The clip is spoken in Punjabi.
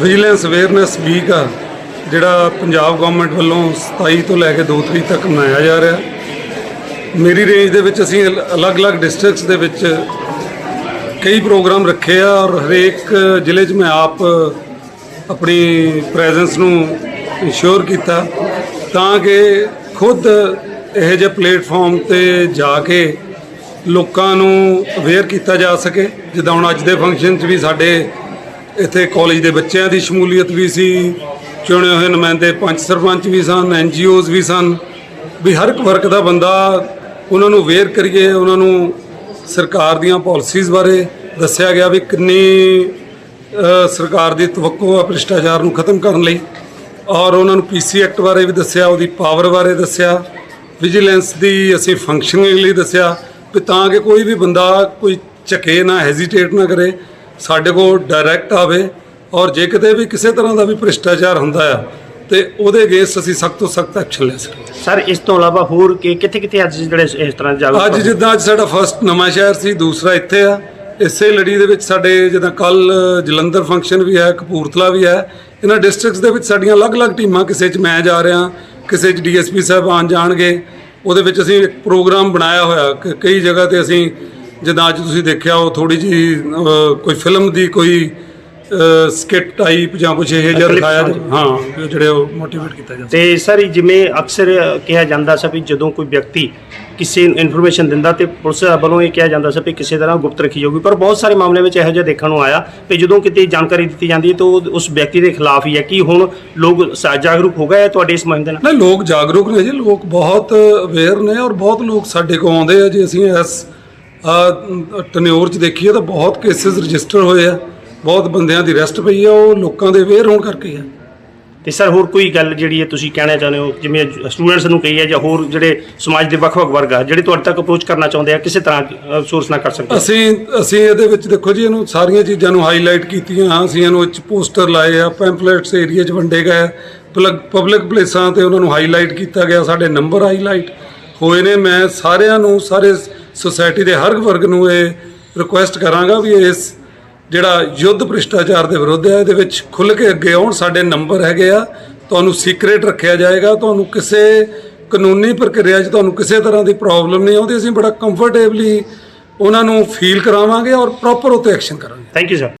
ਵਿਜੀਲੈਂਸ ਅਵੇਅਰਨੈਸ ਵੀਕ ਆ, ਜਿਹੜਾ ਪੰਜਾਬ ਗਵਰਨਮੈਂਟ ਵੱਲੋਂ 27 ਤੋਂ ਲੈ ਕੇ 2 ਤਰੀਕ ਤੱਕ ਮਨਾਇਆ ਜਾ ਰਿਹਾ। ਮੇਰੀ ਰੇਂਜ ਦੇ ਵਿੱਚ ਅਸੀਂ ਅਲੱਗ-ਅਲੱਗ ਡਿਸਟ੍ਰਿਕਟਸ ਦੇ ਵਿੱਚ ਕਈ ਪ੍ਰੋਗਰਾਮ ਰੱਖੇ ਆ ਔਰ ਹਰੇਕ ਜ਼ਿਲ੍ਹੇ 'ਚ ਮੈਂ ਆਪ ਆਪਣੀ ਪ੍ਰੈਜ਼ੈਂਸ ਨੂੰ ਇੰਸ਼ੋਰ ਕੀਤਾ ਤਾਂ ਕਿ ਖੁਦ ਇਹੋ ਜਿਹੇ ਪਲੇਟਫਾਰਮ ਤੇ ਜਾ ਕੇ ਲੋਕਾਂ ਨੂੰ ਅਵੇਅਰ ਕੀਤਾ ਜਾ ਸਕੇ। ਜਿੱਦਾਂ ਹੁਣ ਅੱਜ ਦੇ ਫੰਕਸ਼ਨ 'ਚ ਵੀ ਸਾਡੇ ਇੱਥੇ ਕਾਲਜ ਦੇ ਬੱਚਿਆਂ ਦੀ ਸ਼ਮੂਲੀਅਤ ਵੀ ਸੀ, ਚੁਣੇ ਹੋਏ ਨੁਮਾਇੰਦੇ ਪੰਚ ਸਰਪੰਚ ਵੀ ਸਨ ਐਨਜੀਓਜ਼ ਵੀ ਸਨ, ਵੀ ਹਰ ਇੱਕ ਵਰਗ ਦਾ ਬੰਦਾ ਉਹਨਾਂ ਨੂੰ ਅਵੇਅਰ ਕਰੀਏ, ਉਹਨਾਂ ਨੂੰ ਸਰਕਾਰ ਦੀਆਂ ਪਾਲਿਸੀਜ਼ ਬਾਰੇ ਦੱਸਿਆ ਗਿਆ ਵੀ ਕਿੰਨੀ ਸਰਕਾਰ ਦੀ ਤਵੱਕੋ ਆ ਭ੍ਰਿਸ਼ਟਾਚਾਰ ਨੂੰ ਖਤਮ ਕਰਨ ਲਈ ਔਰ ਉਹਨਾਂ ਨੂੰ ਪੀਸੀ ਐਕਟ ਬਾਰੇ ਵੀ ਦੱਸਿਆ, ਉਹਦੀ ਪਾਵਰ ਬਾਰੇ ਦੱਸਿਆ ਵਿਜੀਲੈਂਸ ਦੀ ਅਸੀਂ ਫੰਕਸ਼ਨਿੰਗ ਲਈ ਦੱਸਿਆ, ਵੀ ਤਾਂ ਕਿ ਕੋਈ ਵੀ ਬੰਦਾ ਕੋਈ ਝਕੇ ਨਾ ਹੈਜ਼ਿਟੇਟ ਨਾ ਕਰੇ ਸਾਡੇ ਕੋਲ ਡਾਇਰੈਕਟ ਆਵੇ ਔਰ ਜੇ ਕਿਤੇ ਵੀ ਕਿਸੇ ਤਰ੍ਹਾਂ ਦਾ ਵੀ ਭ੍ਰਿਸ਼ਟਾਚਾਰ ਹੁੰਦਾ ਆ ਤੇ ਉਹਦੇ ਅਗੇਂਸਟ ਅਸੀਂ ਸਖਤ ਤੋਂ ਸਖਤ ਐਕਸ਼ਨ ਲੈ ਸਕੀਏ ਸਰ ਇਸ ਤੋਂ ਇਲਾਵਾ ਹੋਰ ਕਿ ਕਿੱਥੇ ਕਿੱਥੇ ਅੱਜ ਜਿਹੜੇ ਇਸ ਤਰ੍ਹਾਂ ਦੇ ਜਾਗਰੂਕ ਅੱਜ ਜਿੱਦਾਂ ਅੱਜ ਸਾਡਾ ਫਰਸਟ ਨਵਾਂ ਸ਼ਹਿਰ ਸੀ ਦੂਸਰਾ ਇੱਥੇ ਆ। ਇਸੇ ਲੜੀ ਦੇ ਵਿੱਚ ਸਾਡੇ ਜਿੱਦਾਂ ਕੱਲ ਜਲੰਧਰ ਫੰਕਸ਼ਨ ਵੀ ਹੈ ਕਪੂਰਥਲਾ ਵੀ ਹੈ। ਇਹਨਾਂ ਡਿਸਟ੍ਰਿਕਟਸ ਦੇ ਵਿੱਚ ਸਾਡੀਆਂ ਅਲੱਗ-ਅਲੱਗ ਟੀਮਾਂ ਕਿਸੇ 'ਚ ਮੈਂ ਜਾ ਰਿਹਾ ਕਿਸੇ 'ਚ ਡੀਐਸਪੀ ਸਾਹਿਬ ਆਉਣ ਜਾਣਗੇ। ਉਹਦੇ ਵਿੱਚ ਅਸੀਂ ਇੱਕ ਪ੍ਰੋਗਰਾਮ ਬਣਾਇਆ ਹੋਇਆ ਕਿ ਕਈ ਜਗ੍ਹਾ ਤੇ ਅਸੀਂ ਜਿੱਦਾਂ ਅੱਜ ਤੁਸੀਂ ਦੇਖਿਆ ਉਹ ਥੋੜੀ ਜੀ ਕੋਈ ਫਿਲਮ ਦੀ ਕੋਈ ਸਕਿੱਟ ਟਾਈਪ ਜਾਂ ਕੁਝ ਇਹ ਜਿਹਾ ਦਿਖਾਇਆ। ਹਾਂ। ਜਿਹੜੇ ਉਹ ਮੋਟੀਵੇਟ ਕੀਤਾ ਜਾ ਤੇ ਸਰ ਜਿਵੇਂ ਅਕਸਰ ਕਿਹਾ ਜਾਂਦਾ ਸੀ ਵੀ ਜਦੋਂ ਕੋਈ ਵਿਅਕਤੀ ਕਿਸੇ ਇਨਫੋਰਮੇਸ਼ਨ ਦਿੰਦਾ ਤੇ ਪੁਲਿਸ ਵੱਲੋਂ ਇਹ ਕਿਹਾ ਜਾਂਦਾ ਸੀ ਵੀ ਕਿਸੇ ਤਰ੍ਹਾਂ ਗੁਪਤ ਰੱਖੀ ਜਾਊਗੀ। ਪਰ ਬਹੁਤ ਸਾਰੇ ਮਾਮਲੇ ਵਿੱਚ ਇਹੋ ਜਿਹਾ ਦੇਖਣ ਨੂੰ ਆਇਆ ਵੀ ਜਦੋਂ ਕਿਤੇ ਜਾਣਕਾਰੀ ਦਿੱਤੀ ਜਾਂਦੀ ਹੈ ਤਾਂ ਉਹ ਉਸ ਵਿਅਕਤੀ ਦੇ ਖਿਲਾਫ ਹੀ ਹੈ। ਕਿ ਹੁਣ ਲੋਕ ਜਾਗਰੂਕ ਹੋ ਗਏ ਹੈ ਤੁਹਾਡੇ ਇਸ ਮੁਹਿੰਮ ਦੇ ਨਾਲ? ਨਹੀਂ ਲੋਕ ਜਾਗਰੂਕ ਨੇ ਜੀ। ਲੋਕ ਬਹੁਤ ਅਵੇਅਰ ਨੇ ਔਰ ਬਹੁਤ ਲੋਕ ਸਾਡੇ ਕੋਲ ਆਉਂਦੇ ਆ ਜੇ। ਅਸੀਂ ਇਸ ਟਨਿਓਰ 'ਚ ਦੇਖੀਏ ਤਾਂ ਬਹੁਤ ਕੇਸਿਸ ਰਜਿਸਟਰ ਹੋਏ ਆ। ਬਹੁਤ ਬੰਦਿਆਂ ਦੀ ਅਰੈਸਟ ਪਈ ਆ ਉਹ ਲੋਕਾਂ ਦੇ ਅਵੇਅਰ ਹੋਣ ਕਰਕੇ ਆ। ਤੇ ਸਰ ਹੋਰ ਕੋਈ ਗੱਲ ਜਿਹੜੀ ਹੈ ਤੁਸੀਂ ਕਹਿਣਾ ਚਾਹੁੰਦੇ ਹੋ? ਜਿਵੇਂ ਸਟੂਡੈਂਟਸ ਨੂੰ ਕਹੀ ਹੈ ਜਾਂ ਹੋਰ ਜਿਹੜੇ ਸਮਾਜ ਦੇ ਵੱਖ-ਵੱਖ ਵਰਗ ਆ ਜਿਹੜੇ ਤੁਹਾਡੇ ਤੱਕ ਅਪਰੋਚ ਕਰਨਾ ਚਾਹੁੰਦੇ ਆ ਕਿਸੇ ਤਰ੍ਹਾਂ ਸੋਰਸ ਨਾ ਕਰ ਸਕਦੇ ਅਸੀਂ ਅਸੀਂ ਇਹਦੇ ਵਿੱਚ ਦੇਖੋ ਜੀ ਇਹਨੂੰ ਸਾਰੀਆਂ ਚੀਜ਼ਾਂ ਨੂੰ ਹਾਈਲਾਈਟ ਕੀਤੀਆਂ। ਅਸੀਂ ਇਹਨੂੰ ਵਿੱਚ ਪੋਸਟਰ ਲਾਏ ਆ ਪੈਂਫਲੇਟਸ ਏਰੀਆ 'ਚ ਵੰਡੇ ਗਏ ਪਬਲਿਕ ਪਲੇਸਾਂ ਤੇ ਉਹਨਾਂ ਨੂੰ ਹਾਈਲਾਈਟ ਕੀਤਾ ਗਿਆ ਸਾਡੇ ਨੰਬਰ ਹਾਈਲਾਈਟ ਹੋਏ ਨੇ। ਮੈਂ ਸਾਰਿਆਂ ਨੂੰ ਸਾਰੇ ਸੁਸਾਇਟੀ ਦੇ ਹਰ ਵਰਗ ਨੂੰ ਇਹ ਰਿਕੁਐਸਟ ਕਰਾਂਗਾ ਵੀ ਇਸ ਜਿਹੜਾ ਯੁੱਧ ਭ੍ਰਿਸ਼ਟਾਚਾਰ ਦੇ ਵਿਰੁੱਧ ਹੈ, ਇਹਦੇ ਵਿੱਚ ਖੁੱਲ੍ਹ ਕੇ ਅੱਗੇ ਆਉਣ। ਸਾਡੇ ਨੰਬਰ ਹੈਗੇ ਆ। ਤੁਹਾਨੂੰ ਸੀਕ੍ਰੇਟ ਰੱਖਿਆ ਜਾਏਗਾ। ਤੁਹਾਨੂੰ ਕਿਸੇ ਕਾਨੂੰਨੀ ਪ੍ਰਕਿਰਿਆ 'ਚ ਤੁਹਾਨੂੰ ਕਿਸੇ ਤਰ੍ਹਾਂ ਦੀ ਪ੍ਰੋਬਲਮ ਨਹੀਂ ਆਉਂਦੀ। ਅਸੀਂ ਬੜਾ ਕੰਫਰਟੇਬਲੀ ਉਹਨਾਂ ਨੂੰ ਫੀਲ ਕਰਾਵਾਂਗੇ ਔਰ ਪ੍ਰੋਪਰ ਉੱਤੇ ਐਕਸ਼ਨ ਕਰਾਂਗੇ। Thank you sir